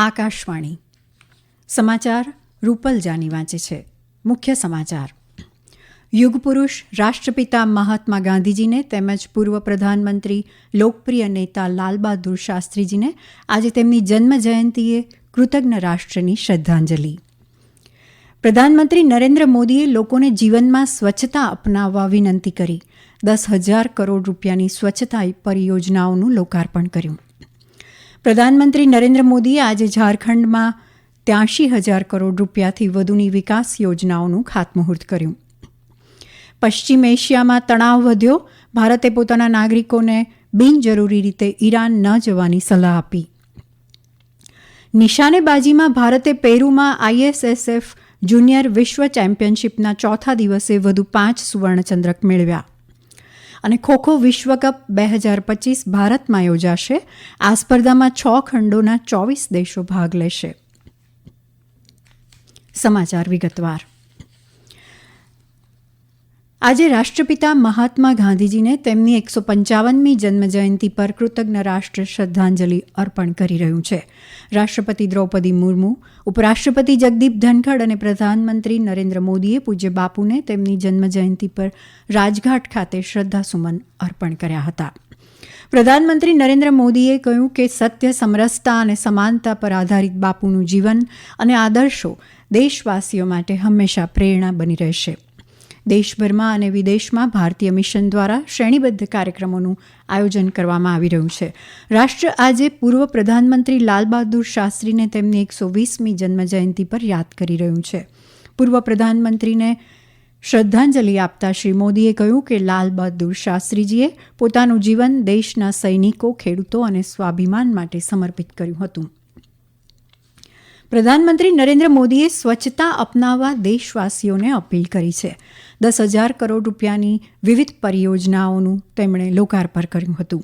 આકાશવાણી. સમાચાર રૂપલ જાની વાંચે છે. મુખ્ય સમાચાર. યુગ પુરુષ રાષ્ટ્રપિતા મહાત્મા ગાંધીજીને તેમજ પૂર્વ પ્રધાનમંત્રી લોકપ્રિય નેતા લાલબહાદુર શાસ્ત્રીજીને આજે તેમની જન્મ જયંતીએ કૃતજ્ઞ રાષ્ટ્રની શ્રદ્ધાંજલિ. પ્રધાનમંત્રી નરેન્દ્ર મોદીએ લોકોને જીવનમાં સ્વચ્છતા અપનાવવા વિનંતી કરી. દસ હજાર કરોડ રૂપિયાની સ્વચ્છતા પરિયોજનાઓનું લોકાર્પણ કર્યું. પ્રધાનમંત્રી નરેન્દ્ર મોદીએ આજે ઝારખંડમાં ત્યાંશી હજાર કરોડ રૂપિયાથી વધુની વિકાસ યોજનાઓનું ખાતમુહૂર્ત કર્યું. પશ્ચિમ એશિયામાં તણાવ વધ્યો. ભારતે પોતાના નાગરિકોને બિનજરૂરી રીતે ઈરાન ન જવાની સલાહ આપી. નિશાનેબાજીમાં ભારતે પેરુમાં આઈએસએસએફ જુનિયર વિશ્વ ચેમ્પિયનશિપના ચોથા દિવસે વધુ પાંચ સુવર્ણચંદ્રક મેળવ્યા. અને ખોખો વિશ્વકપ બે હજાર પચીસ ભારતમાં યોજાશે. આ સ્પર્ધામાં છ ખંડોના ચોવીસ દેશો ભાગ લેશે. સમાચાર વિગતવાર. આજે રાષ્ટ્રપિતા મહાત્મા ગાંધીજીને તેમની એકસો પંચાવનમી જન્મજયંતિ પર કૃતજ્ઞ રાષ્ટ્ર શ્રદ્ધાંજલિ અર્પણ કરી રહ્યું છે. રાષ્ટ્રપતિ દ્રૌપદી મુર્મુ, ઉપરાષ્ટ્રપતિ જગદીપ ધનખડ અને પ્રધાનમંત્રી નરેન્દ્ર મોદીએ પૂજ્ય બાપુને તેમની જન્મજયંતિ પર રાજઘાટ ખાતે શ્રદ્ધાસુમન અર્પણ કર્યા હતા. પ્રધાનમંત્રી નરેન્દ્ર મોદીએ કહ્યું કે સત્ય, સમરસતા અને સમાનતા પર આધારિત બાપુનું જીવન અને આદર્શો દેશવાસીઓ માટે હંમેશા પ્રેરણા બની રહેશે. દેશભરમાં અને વિદેશમાં ભારતીય મિશન દ્વારા શ્રેણીબદ્ધ કાર્યક્રમોનું આયોજન કરવામાં આવી રહ્યું છે. રાષ્ટ્ર આજે પૂર્વ પ્રધાનમંત્રી લાલબહાદુર શાસ્ત્રીને તેમની એકસો વીસમી જન્મજયંતિ પર યાદ કરી રહ્યું છે. પૂર્વ પ્રધાનમંત્રીને શ્રદ્ધાંજલિ આપતા શ્રી મોદીએ કહ્યું કે લાલ બહાદુર શાસ્ત્રીજીએ પોતાનું જીવન દેશના સૈનિકો, ખેડૂતો અને સ્વાભિમાન માટે સમર્પિત કર્યું હતું. પ્રધાનમંત્રી નરેન્દ્ર મોદીએ સ્વચ્છતા અપનાવવા દેશવાસીઓને અપીલ કરી છે. દસ હજાર કરોડ રૂપિયાની વિવિધ પરિયોજનાઓનું તેમણે લોકાર્પણ કર્યું હતું.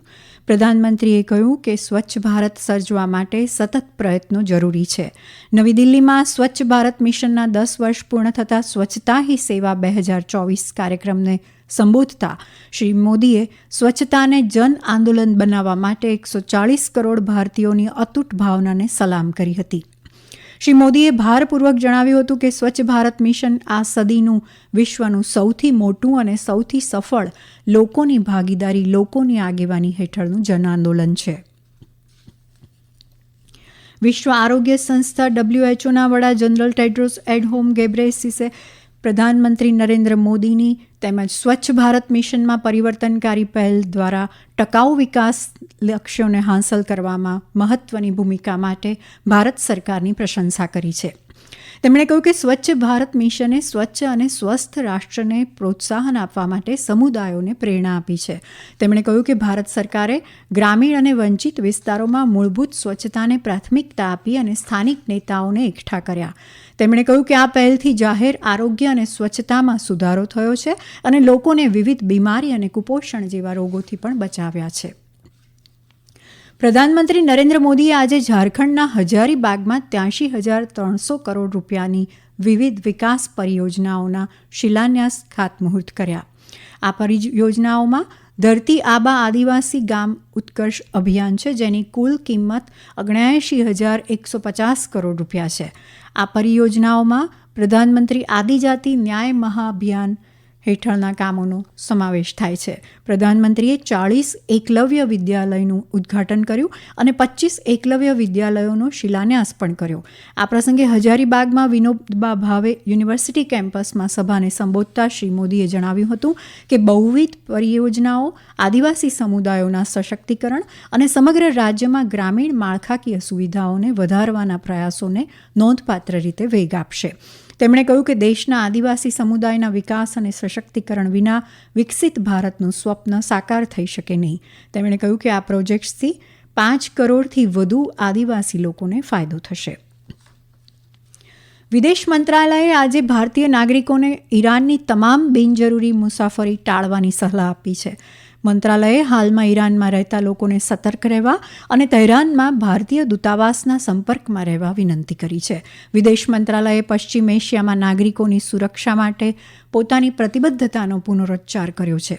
પ્રધાનમંત્રીએ કહ્યું કે સ્વચ્છ ભારત સર્જવા માટે સતત પ્રયત્નો જરૂરી છે. નવી દિલ્હીમાં સ્વચ્છ ભારત મિશનના દસ વર્ષ પૂર્ણ થતાં સ્વચ્છતા હી સેવા બે હજાર ચોવીસ કાર્યક્રમને સંબોધતા શ્રી મોદીએ સ્વચ્છતાને જન આંદોલન બનાવવા માટે એકસો ચાળીસ કરોડ ભારતીયોની અતૂટ ભાવનાને સલામ કરી હતી. શ્રી મોદીએ ભારપૂર્વક જણાવ્યું હતું કે સ્વચ્છ ભારત મિશન આ સદીનું વિશ્વનું સૌથી મોટું અને સૌથી સફળ લોકોની ભાગીદારી, લોકોની આગેવાની હેઠળનું જન આંદોલન છે. વિશ્વ આરોગ્ય સંસ્થા ડબ્લ્યુએચઓના વડા જનરલ ટેડ્રોસ એડહોમ ગેબ્રેસિસે પ્રધાનમંત્રી નરેન્દ્ર મોદીની તેમજ સ્વચ્છ ભારત મિશનમાં પરિવર્તનકારી પહેલ દ્વારા ટકાઉ વિકાસ લક્ષ્યોને હાંસલ કરવામાં મહત્વની ભૂમિકા માટે ભારત સરકારની પ્રશંસા કરી છે. તેમણે કહ્યું કે સ્વચ્છ ભારત મિશને સ્વચ્છ અને સ્વસ્થ રાષ્ટ્રને પ્રોત્સાહન આપવા માટે સમુદાયોને પ્રેરણા આપી છે. તેમણે કહ્યું કે ભારત સરકારે ગ્રામીણ અને વંચિત વિસ્તારોમાં મૂળભૂત સ્વચ્છતાને પ્રાથમિકતા આપી અને સ્થાનિક નેતાઓને એકઠા કર્યા. તેમણે કહ્યું કે આ પહેલથી જાહેર આરોગ્ય અને સ્વચ્છતામાં સુધારો થયો છે અને લોકોને વિવિધ બીમારી અને કુપોષણ જેવા રોગોથી પણ બચાવ્યા છે. પ્રધાનમંત્રી નરેન્દ્ર મોદીએ આજે ઝારખંડના હજારીબાગમાં ત્યાંશી હજાર ત્રણસો કરોડ રૂપિયાની વિવિધ વિકાસ પરિયોજનાઓના શિલાન્યાસ ખાતમુહૂર્ત કર્યા. આ પરિયોજનાઓમાં ધરતી આબા આદિવાસી ગામ ઉત્કર્ષ અભિયાન છે, જેની કુલ કિંમત અગણ્યાએંશી હજાર એકસો પચાસ કરોડ રૂપિયા છે. આ પરિયોજનાઓમાં પ્રધાનમંત્રી આદિજાતિ ન્યાય મહાઅભિયાન હેઠળના કામોનો સમાવેશ થાય છે. પ્રધાનમંત્રીએ ચાળીસ એકલવ્ય વિદ્યાલયનું ઉદ્ઘાટન કર્યું અને પચીસ એકલવ્ય વિદ્યાલયોનો શિલાન્યાસ પણ કર્યો. આ પ્રસંગે હજારીબાગમાં વિનોબા ભાવે યુનિવર્સિટી કેમ્પસમાં સભાને સંબોધતા શ્રી મોદીએ જણાવ્યું હતું કે બહુવિધ પરિયોજનાઓ, આદિવાસી સમુદાયોના સશક્તિકરણ અને સમગ્ર રાજ્યમાં ગ્રામીણ માળખાકીય સુવિધાઓને વધારવાના પ્રયાસોને નોંધપાત્ર રીતે વેગ આપશે. તેમણે કહ્યું કે દેશના આદિવાસી સમુદાયના વિકાસ અને સશક્તિકરણ વિના વિકસિત ભારતનું સ્વપ્ન સાકાર થઈ શકે નહીં. તેમણે કહ્યું કે આ પ્રોજેક્ટ્સથી પાંચ કરોડથી વધુ આદિવાસી લોકોને ફાયદો થશે. વિદેશ મંત્રાલયે આજે ભારતીય નાગરિકોને ઈરાનની તમામ બિનજરૂરી મુસાફરી ટાળવાની સલાહ આપી છે. મંત્રાલયે હાલમાં ઈરાનમાં રહેતા લોકોને સતર્ક રહેવા અને તહેરાનમાં ભારતીય દૂતાવાસના સંપર્કમાં રહેવા વિનંતી કરી છે. વિદેશ મંત્રાલયે પશ્ચિમ એશિયામાં નાગરિકોની સુરક્ષા માટે પોતાની પ્રતિબદ્ધતાનો પુનરોચ્ચાર કર્યો છે.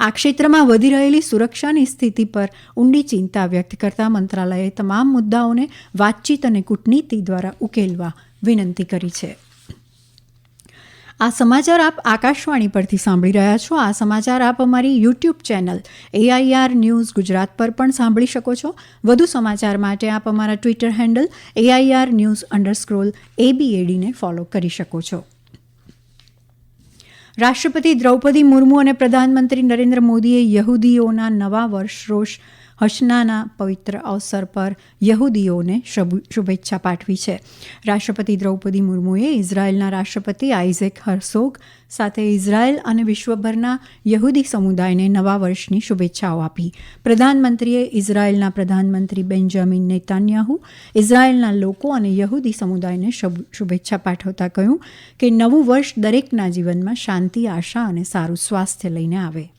આ ક્ષેત્રમાં વધી રહેલી સુરક્ષાની સ્થિતિ પર ઊંડી ચિંતા વ્યક્ત કરતા મંત્રાલયે તમામ મુદ્દાઓને વાતચીત અને કૂટનીતિ દ્વારા ઉકેલવા વિનંતી કરી છે. આ સમાચાર આપ આકાશવાણી પરથી સાંભળી રહ્યા છો. આ સમાચાર આપ અમારી YouTube channel AIR news Gujarat પર પણ સાંભળી શકો છો. વધુ સમાચાર માટે આપ અમારા Twitter handle AIR news underscore એબીએડીને follow કરી શકો છો. રાષ્ટ્રપતિ દ્રૌપદી મુર્મુ અને પ્રધાનમંત્રી નરેન્દ્ર મોદીએ યહૂદીઓના નવા વર્ષ રોષ હશનાના પવિત્ર અવસર પર યહૂદીઓને શુભેચ્છા પાઠવી છે. રાષ્ટ્રપતિ દ્રૌપદી મુર્મુએ ઇઝરાયેલના રાષ્ટ્રપતિ આઇઝેક હર્સોગ સાથે ઇઝરાયેલ અને વિશ્વભરના યહૂદી સમુદાયને નવા વર્ષની શુભેચ્છાઓ આપી. પ્રધાનમંત્રીએ ઇઝરાયેલના પ્રધાનમંત્રી બેન્જામિન નેતાન્યાહુ, ઇઝરાયેલના લોકો અને યહૂદી સમુદાયને શુભેચ્છા પાઠવતા કહ્યું કે નવું વર્ષ દરેકના જીવનમાં શાંતિ, આશા અને સારું સ્વાસ્થ્ય લઈને આવે.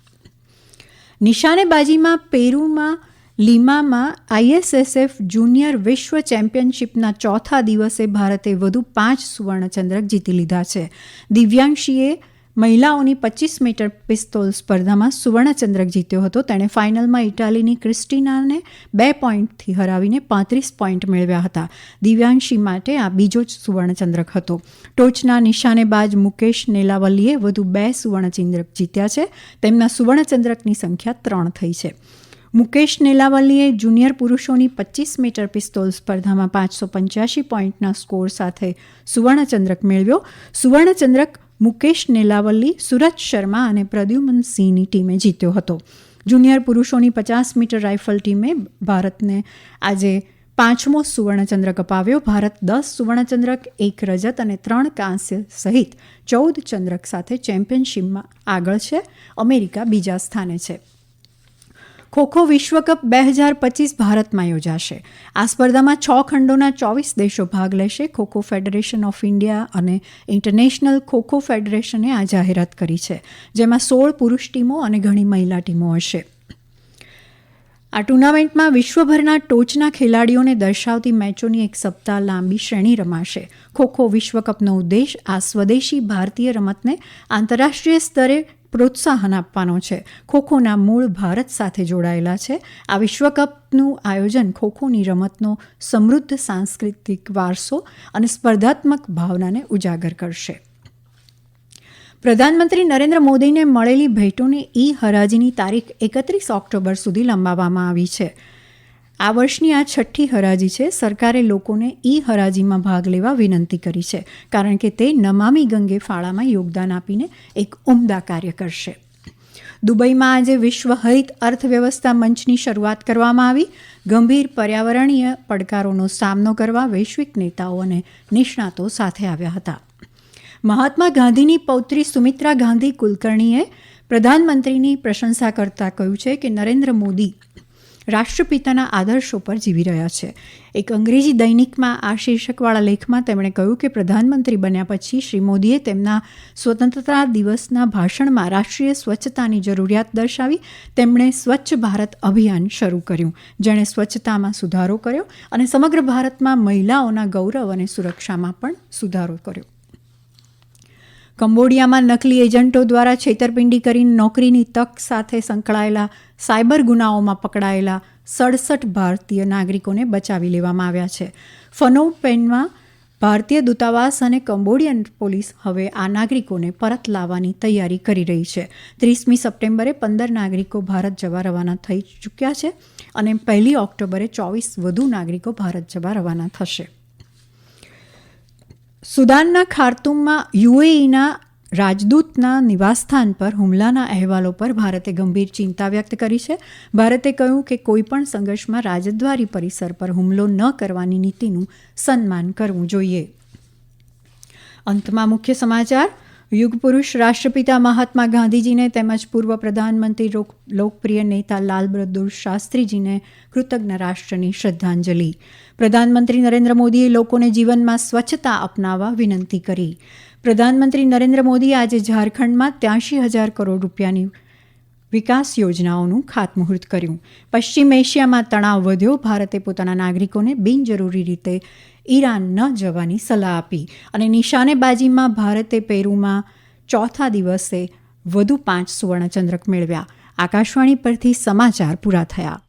નિશાનેબાજીમાં પેરુમાં લીમામાં આઈએસએસએફ જુનિયર વિશ્વ ચેમ્પિયનશિપના ચોથા દિવસે ભારતે વધુ પાંચ સુવર્ણચંદ્રક જીતી લીધા છે. દિવ્યાંશીએ મહિલાઓની પચીસ મીટર પિસ્તોલ સ્પર્ધામાં સુવર્ણચંદ્રક જીત્યો હતો. તેણે ફાઇનલમાં ઇટાલીની ક્રિસ્ટીનાને બે પોઈન્ટથી હરાવીને પાંત્રીસ પોઈન્ટ મેળવ્યા હતા. દિવ્યાંશી માટે આ બીજો જ સુવર્ણચંદ્રક હતો. ટોચના નિશાનેબાજ મુકેશ નેલાવલ્લીએ વધુ બે સુવર્ણચંદ્રક જીત્યા છે. તેમના સુવર્ણચંદ્રકની સંખ્યા ત્રણ થઈ છે. મુકેશ નેલાવલ્લીએ જુનિયર પુરુષોની પચીસ મીટર પિસ્તોલ સ્પર્ધામાં પાંચસો પંચ્યાસી પોઈન્ટના સ્કોર સાથે સુવર્ણચંદ્રક મેળવ્યો. સુવર્ણચંદ્રક મુકેશ નેલાવલ્લી સુરજ શર્મા અને પ્રદ્યુમન સિંહની ટીમે જીત્યો હતો. જુનિયર પુરુષોની પચાસ મીટર રાઇફલ ટીમે ભારતને આજે પાંચમો સુવર્ણચંદ્રક અપાવ્યો. ભારત દસ સુવર્ણચંદ્રક, એક રજત અને ત્રણ કાંસ્ય સહિત ચૌદ ચંદ્રક સાથે ચેમ્પિયનશિપમાં આગળ છે. અમેરિકા બીજા સ્થાને છે. ખોખો વિશ્વકપ બે હજાર પચીસ ભારતમાં યોજાશે. આ સ્પર્ધામાં છ ખંડોના ચોવીસ દેશો ભાગ લેશે. ખોખો ફેડરેશન ઓફ ઇન્ડિયા અને ઇન્ટરનેશનલ ખોખો ફેડરેશને આ જાહેરાત કરી છે, જેમાં સોળ પુરુષ ટીમો અને ઘણી મહિલા ટીમો હશે. આ ટુર્નામેન્ટમાં વિશ્વભરના ટોચના ખેલાડીઓને દર્શાવતી મેચોની એક સપ્તાહ લાંબી શ્રેણી રમાશે. ખોખો વિશ્વકપનો ઉદ્દેશ આ સ્વદેશી ભારતીય રમતને આંતરરાષ્ટ્રીય સ્તરે પ્રોત્સાહન આપવાનો છે. ખોખોના મૂળ ભારત સાથે જોડાયેલા છે. આ વિશ્વકપનું આયોજન ખોખોની રમતનો સમૃદ્ધ સાંસ્કૃતિક વારસો અને સ્પર્ધાત્મક ભાવનાને ઉજાગર કરશે. પ્રધાનમંત્રી નરેન્દ્ર મોદીને મળેલી ભેટોને ઈ હરાજીની તારીખ એકત્રીસ ઓક્ટોબર સુધી લંબાવવામાં આવી છે. આ વર્ષની આ છઠ્ઠી હરાજી છે, સરકારે લોકોને ઈ હરાજીમાં ભાગ લેવા વિનંતી કરી છે, કારણ કે તે નમામી ગંગે ફાળામાં યોગદાન આપીને એક ઉમદા કાર્ય કરશે. દુબઈમાં આજે વિશ્વ હરિત અર્થવ્યવસ્થા મંચની શરૂઆત કરવામાં આવી. ગંભીર પર્યાવરણીય પડકારોનો સામનો કરવા વૈશ્વિક નેતાઓ અને નિષ્ણાતો સાથે આવ્યા હતા. મહાત્મા ગાંધીની પૌત્રી સુમિત્રા ગાંધી કુલકર્ણીએ પ્રધાનમંત્રીની પ્રશંસા કરતા કહ્યું છે કે નરેન્દ્ર મોદી રાષ્ટ્રપિતાના આદર્શો પર જીવી રહ્યા છે. એક અંગ્રેજી દૈનિકમાં આ શીર્ષકવાળા લેખમાં તેમણે કહ્યું કે પ્રધાનમંત્રી બન્યા પછી શ્રી મોદીએ તેમના સ્વતંત્રતા દિવસના ભાષણમાં રાષ્ટ્રીય સ્વચ્છતાની જરૂરિયાત દર્શાવી તેમણે સ્વચ્છ ભારત અભિયાન શરૂ કર્યું. જેણે સ્વચ્છતામાં સુધારો કર્યો અને સમગ્ર ભારતમાં મહિલાઓના ગૌરવ અને સુરક્ષામાં પણ સુધારો કર્યો. કંબોડિયામાં નકલી એજન્ટો દ્વારા છેતરપિંડી કરીને નોકરીની તક સાથે સંકળાયેલા સાયબર ગુનાઓમાં પકડાયેલા સડસઠ ભારતીય નાગરિકોને બચાવી લેવામાં આવ્યા છે. ફનોવ પેનમાં ભારતીય દૂતાવાસ અને કંબોડિયન પોલીસ હવે આ નાગરિકોને પરત લાવવાની તૈયારી કરી રહી છે. ત્રીસમી સપ્ટેમ્બરે પંદર નાગરિકો ભારત જવા રવાના થઈ ચૂક્યા છે અને પહેલી ઓક્ટોબરે ચોવીસ વધુ નાગરિકો ભારત જવા રવાના થશે. સુદાનના ખાર્તુમમાં યુએઈના રાજદૂતના નિવાસસ્થાન પર હુમલાના અહેવાલો પર ભારતે ગંભીર ચિંતા વ્યક્ત કરી છે. ભારતે કહ્યું કે કોઈપણ સંઘર્ષમાં રાજદ્વારી પરિસર પર હુમલો ન કરવાની નીતિનું સન્માન કરવું જોઈએ. અંતમાં મુખ્ય સમાચાર યુગ પુરુષ રાષ્ટ્રપિતા મહાત્મા ગાંધીજીને તેમજ પૂર્વ પ્રધાનમંત્રી લોકપ્રિય નેતા લાલ બહાદુર શાસ્ત્રીજીને કૃતજ્ઞ રાષ્ટ્રની શ્રદ્ધાંજલિ. પ્રધાનમંત્રી નરેન્દ્ર મોદીએ લોકોને જીવનમાં સ્વચ્છતા અપનાવવા વિનંતી કરી. પ્રધાનમંત્રી નરેન્દ્ર મોદીએ આજે ઝારખંડમાં ત્યાંશી હજાર કરોડ રૂપિયાની વિકાસ યોજનાઓનું ખાતમુહૂર્ત કર્યું. પશ્ચિમ એશિયામાં તણાવ વધ્યો. ભારતે પોતાના નાગરિકોને બિનજરૂરી રીતે ઈરાન ન જવાની સલાહ આપી અને નિશાનેબાજીમાં ભારતે પેરુમાં ચોથા દિવસે વધુ પાંચ સુવર્ણચંદ્રક મેળવ્યા. આકાશવાણી પરથી સમાચાર પૂરા થયા.